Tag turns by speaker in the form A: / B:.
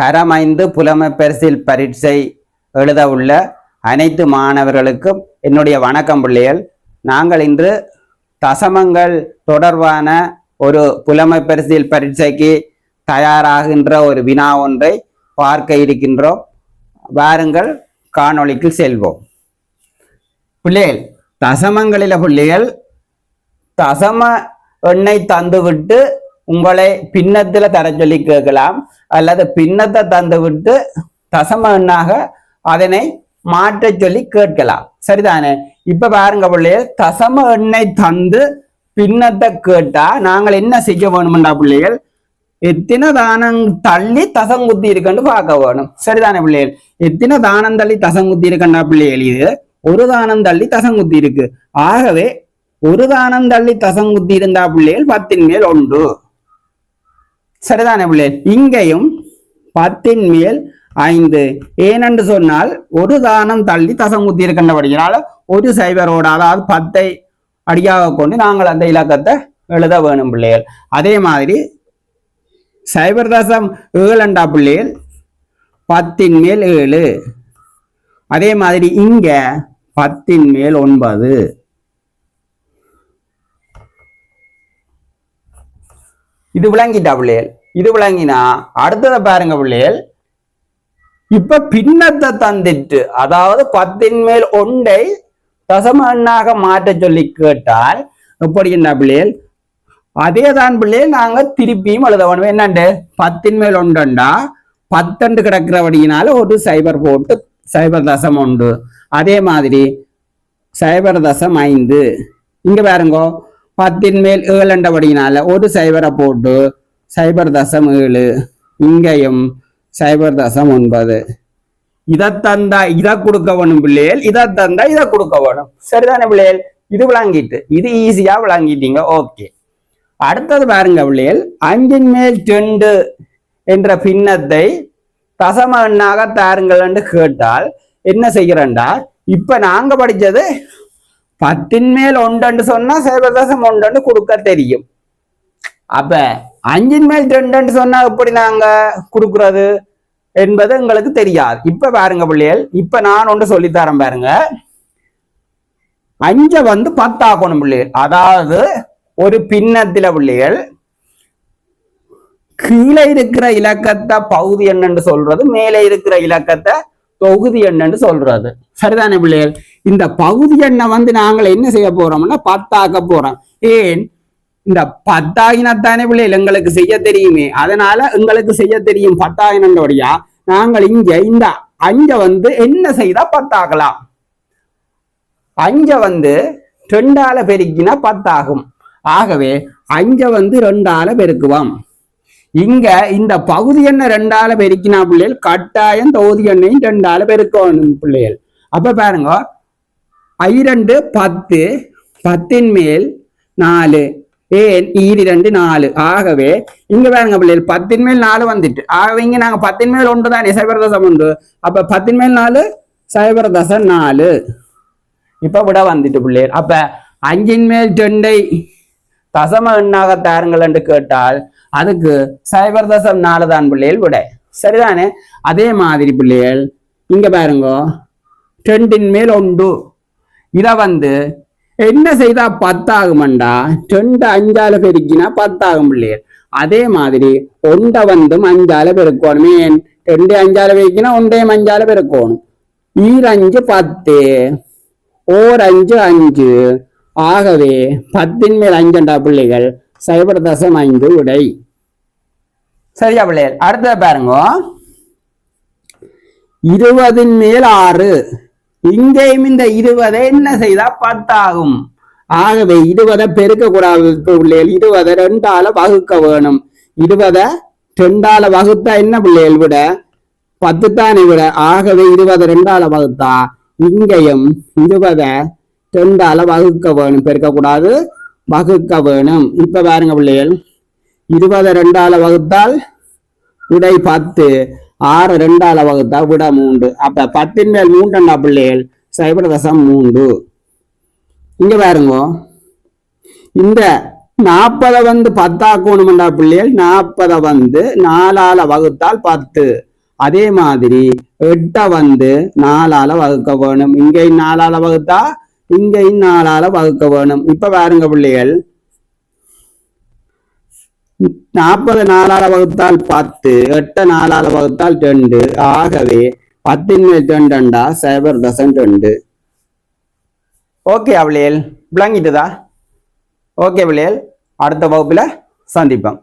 A: தரமைந்து புலமை பரிசில் பரீட்சை எழுத உள்ள அனைத்து மாணவர்களுக்கும் என்னுடைய வணக்கம் பிள்ளைகள். நாங்கள் இன்று தசமங்கள் தொடர்பான ஒரு புலமை பரிசில் பரீட்சைக்கு தயாராகின்ற ஒரு வினா ஒன்றை பார்க்க இருக்கின்றோம். வாருங்கள் காணொளிக்கு செல்வோம். பிள்ளைகள் தசமங்களில பிள்ளைகள் தசம எண்ணை தந்துவிட்டு உங்களை பின்னத்துல தர சொல்லி கேட்கலாம். அல்லது பின்னத்தை தந்துவிட்டு தசம எண்ணாக அதனை மாற்ற சொல்லி கேட்கலாம். சரிதானே? இப்ப பாருங்க பிள்ளைகள் தசம எண்ணை தந்து பின்னத்தை கேட்டா நாங்கள் என்ன செய்ய வேணும்டா பிள்ளைகள்? எத்தனை தானம் தள்ளி தசங்குத்தி இருக்குன்னு பார்க்க வேணும். சரிதானே பிள்ளைகள்? எத்தனை தானம் தள்ளி தசங்குத்தி இருக்கண்டா பிள்ளைகள் இது? ஒரு தானம் தள்ளி தசங்குத்தி இருக்கு. ஆகவே ஒரு தானம் தள்ளி தசங்குத்தி இருந்தா பிள்ளைகள் பத்தின் மேல் ஒன்று. சரிதானே பிள்ளை? இங்கேயும் பத்தின் மேல் ஐந்து. ஏனென்று சொன்னால் ஒரு தானம் தள்ளி தசங்குத்தி இருக்கின்றபடியினால ஒரு சைபரோட அதாவது பத்தை அடியாக கொண்டு நாங்கள் அந்த இலக்கத்தை எழுத வேணும் பிள்ளைகள். அதே மாதிரி சைபர் தசம் ஏழண்டா பிள்ளைகள் பத்தின் மேல் ஏழு. அதே மாதிரி இங்க பத்தின் மேல் ஒன்பது. இது விளங்கிட்டா பிள்ளைகள் இது விளங்கினா அடுத்ததை பாருங்க பிள்ளைகள். இப்ப பின்னத்தை தந்திட்டு அதாவது பத்தின் மேல் ஒன்றை தசம எண்ணாக மாற்ற சொல்லி கேட்டால் எப்படி என்ன பிள்ளைகள்? அதே தான் பிள்ளைகள் நாங்க திருப்பியும் எழுத வேணும். என்னண்டு? பத்தின் மேல் ஒன்றுண்டா? பத்தண்டு கிடக்கிறபடியினால ஒரு சைபர் போட்டு சைபர் தசம் உண்டு. அதே மாதிரி சைபர் தசம் ஐந்து. இங்க பாருங்கோ. பத்தின் மேல் ஏழண்டபடியினால ஒரு சைபரை போட்டு சைபர் தசம் ஏழு இங்கேயும் சைபர் தசம் ஒன்பது இதை தந்தா இதை கொடுக்க வேணும் பிள்ளைகள் இதை தந்தா இதை கொடுக்க வேணும் சரிதானே பிள்ளைகள் இது விளங்கிட்டு இது ஈஸியா விளங்கிட்டீங்க ஓகே அடுத்தது பாருங்க பிள்ளைகள் அஞ்சின் மேல் டெண்டு என்ற பின்னத்தை தசம எண்ணாக தாருங்கள் என்று கேட்டால் என்ன செய்கிறேன்டா இப்ப நாங்க படிச்சது பத்தின் மேல் ஒன்றுன்னு சொன்னா சைவதசம் ஒன்று கொடுக்க தெரியும். அப்ப அஞ்சின் மேல் ரெண்டுன்னு சொன்னா எப்படி நாங்க கொடுக்கறது என்பது எங்களுக்கு தெரியாது. இப்ப பாருங்க பிள்ளைகள் இப்ப நான் ஒன்று சொல்லித்தரேன் பாருங்க. அஞ்ச வந்து பத்தாக்கணும் பிள்ளைகள். அதாவது ஒரு பின்னத்தில பிள்ளைகள் கீழே இருக்கிற இலக்கத்தை பகுதி என்னன்னு சொல்றது மேலே இருக்கிற இலக்கத்தை தொகுதி எண்ணன்னு சொல்றது சரிதானே பிள்ளைகள் இந்த பகுதி எண்ணை வந்து நாங்கள் என்ன செய்ய போறோம்னா பத்தாக்க போறோம். ஏன்? இந்த பத்தாயினத்தானே பிள்ளைகள் எங்களுக்கு செய்ய தெரியுமே. அதனால எங்களுக்கு செய்ய தெரியும் பத்தாயினம்டோடையா நாங்கள் இங்க இந்த அஞ்ச வந்து என்ன செய்தா பத்தாக்கலாம் அஞ்ச வந்து ரெண்டால பெருக்கினா பத்தாகும். ஆகவே அஞ்ச வந்து ரெண்டால பெருக்குவோம். இங்க இந்த பகுதி எண்ணெய் ரெண்டால பெருக்கினா பிள்ளைகள் கட்டாயம் தொகுதி எண்ணையும் ரெண்டால பெருக்கணும் பிள்ளைகள். அப்ப பாருங்க ஐரண்டு பத்து பத்தின் மேல் நாலு ஏன் ஈரி ரெண்டு நாலு. ஆகவே இங்க பாருங்க பிள்ளைகள் பத்தின் மேல் நாலு வந்துட்டு. ஆகவே இங்க நாங்க பத்தின் மேல் ஒன்று தானே சைபரதசம் உண்டு. அப்ப பத்தின் மேல் நாலு சைபரதசம் நாலு. இப்ப விட வந்துட்டு பிள்ளைகள். அப்ப அஞ்சின் மேல் டெண்டை தசம எண்ணாக தாருங்கள் என்று கேட்டால் அதுக்கு சைபர் தசம் நாலு தான் பிள்ளைகள் விட. சரிதானே? அதே மாதிரி பிள்ளைகள் இங்க பாருங்க டென்டின் மேல் ஒன்று. இதை வந்து என்ன செய்தா பத்தாகுமண்டா? ரெண்டு அஞ்சால பெருக்கினா பத்தாகும் பிள்ளைகள். அதே மாதிரி ஒன்றை வந்தும் அஞ்சால பெருக்கணும். ஏன் ரெண்டு அஞ்சால பெருக்கினா ஒன்றையும் அஞ்சால பெருக்கணும். ஈரஞ்சு பத்து ஓர் அஞ்சு அஞ்சு. ஆகவே பத்தின் மேல் அஞ்சுண்டா பிள்ளைகள் சைபர் தசம் ஐந்து உடை சரியா பிள்ளைகள்? அடுத்தது பாருங்க. இருபதின் மேல் ஆறு. இங்கேயும் இந்த இருபதை என்ன செய்தா? பத்தாகும். ஆகவே இருபதை பெருக்க கூடாது பிள்ளைகள். இருபதை ரெண்டால வகுக்க வேணும். இருபதை ரெண்டால வகுத்தா என்ன பிள்ளைகள் விட? பத்து தானே விட? ஆகவே இருபதை ரெண்டால வகுத்தா? இங்கேயும் இருபதை ரெண்டால வகுக்க வேணும். பெருக்கக்கூடாது வகுக்க வேணும். இப்ப பாருங்க பிள்ளைகள். இருபது ரெண்டால வகுத்தால் விடை பத்து. ஆறு ரெண்டால வகுத்தால் விட மூன்று. அப்ப பத்தின் மேல் மூன்றண்டா பிள்ளைகள்? சைபர் தசம் மூன்று. இங்க பாருங்க. இந்த நாற்பதை வந்து பத்தாக்கணுமெண்டா பிள்ளைகள்? நாற்பதை வந்து நாலால வகுத்தால் பத்து. அதே மாதிரி எட்டை வந்து நாலால வகுக்க வேணும் இங்கேயும் நாலால வகுத்தா இங்கேயும் நாலால வகுக்க வேணும் இப்ப பாருங்க பிள்ளைகள். நாற்பது நாலால வகுத்தால் பத்து எட்டு நாலால வகுத்தால் ரெண்டு. ஆகவே பத்தின் மேல் ரெண்டுண்டா சைபர் தசன் ரெண்டு. ஓகே அவளியல் விளங்கிட்டுதா? ஓகே பிள்ளைகள் அடுத்த வகுப்புல சந்திப்போம்.